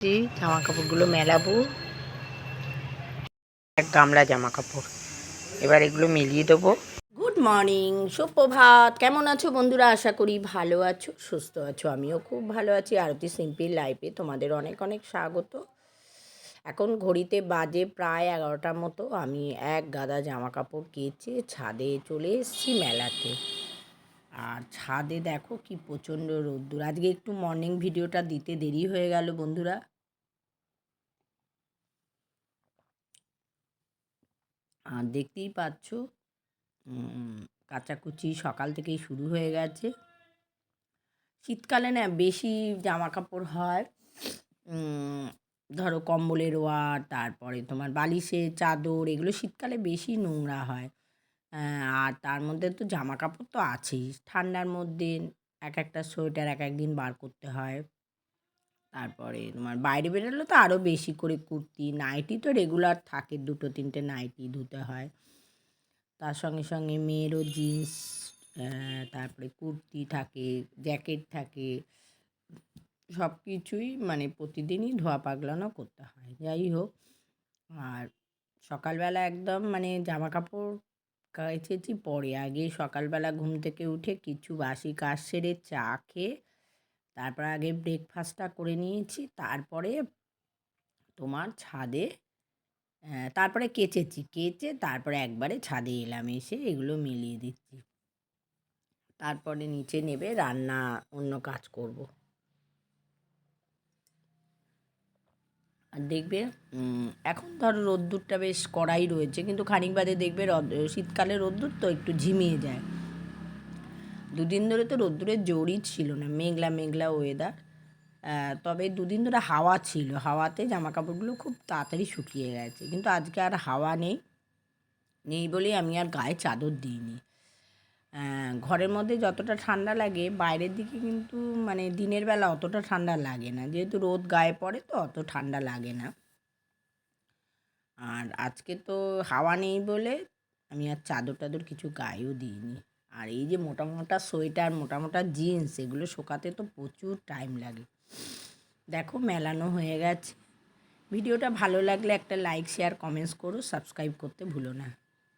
জামা কাপড়গুলো মেলাবো। এক গামলা জামা কাপড় এবার এগুলো মিলিয়ে দেবো। গুড মর্নিং সুপ্রভাত। কেমন আছো বন্ধুরা? আশা করি ভালো আছো, সুস্থ আছো। আমিও খুব ভালো আছি। আরতি সিম্পল লাইফে তোমাদের অনেক অনেক স্বাগত। এখন ঘড়িতে বাজে প্রায় এগারোটার মতো। আমি এক গাদা জামা কাপড় কেচে ছাদে চলে এসেছি মেলাতে। আর ছাদে দেখো কি প্রচণ্ড রোদ্দুর। আজকে একটু মর্নিং ভিডিওটা দিতে দেরি হয়ে গেল বন্ধুরা। আর দেখতেই পাচ্ছ কাচাকুচি সকাল থেকেই শুরু হয়ে গেছে। শীতকালে না বেশি জামা কাপড় হয় ধরো কম্বলের ওয়ার, তারপরে তোমার বালিশের চাদর, এগুলো শীতকালে বেশি নোংরা হয়। আর তার মধ্যে তো জামা কাপড় তো আছেই। ঠান্ডার মধ্যে এক একটা সোয়েটার এক একদিন বার করতে হয়। তারপরে তোমার বাইরে বেরোলে তো আরও বেশি করে কুর্তি, নাইটি তো রেগুলার থাকে, দুটো তিনটে নাইটি ধুতে হয়। তার সঙ্গে সঙ্গে মেয়েরও জিন্স তারপরে কুর্তি থাকে জ্যাকেট থাকে। সব কিছুই মানে প্রতিদিনই ধোয়া পাগলানো করতে হয়। যাই হোক, আর সকালবেলা একদম মানে জামা কাপড় কেচেছি পরে আগে সকালবেলা ঘুম থেকে উঠে কিছু বাসি কাজ সেরে চা খেয়ে তারপর আগে ব্রেকফাস্টটা করে নিয়েছি, তারপরে তোমার ছাদে তারপরে কেচেছি, কেচে তারপরে একবারে ছাদে এলাম, এসে এগুলো মিলিয়ে দিচ্ছি। তারপরে নিচে নেবে রান্না অন্য কাজ করব। আর দেখবে, এখন ধরো রোদ্দুরটা বেশ কড়াই রয়েছে, কিন্তু খানিক বাদে দেখবে রদ, শীতকালে রোদ্দুর তো একটু ঝিমিয়ে যায়। দুদিন ধরে তো রোদ্দুরের জোরই ছিল না, মেঘলা মেঘলা ওয়েদার তবে দুদিন ধরে হাওয়া ছিল, হাওয়াতে জামা কাপড়গুলো খুব তাড়াতাড়ি শুকিয়ে গেছে, কিন্তু আজকে আর হাওয়া নেই নেই বলেই আমি আর গায়ে চাদর দিইনি। ঘরের মধ্যে যতটা ঠান্ডা লাগে, বাইরের দিকে কিন্তু মানে দিনের বেলা অতটা ঠান্ডা লাগে না। যেহেতু রোদ গায়ে পড়ে তো অত ঠান্ডা লাগে না। আর আজকে তো হাওয়া নেই বলে আমি আর চাদর টাদর কিছু গায়েও দিইনি। আর এই যে মোটা মোটা সোয়েটার, মোটা মোটা জিন্স, এগুলো শোকাতে তো প্রচুর টাইম লাগে। দেখো মেলানো হয়ে গেছে। ভিডিওটা ভালো লাগলে একটা লাইক, শেয়ার, কমেন্টস করো। সাবস্ক্রাইব করতে ভুলো না।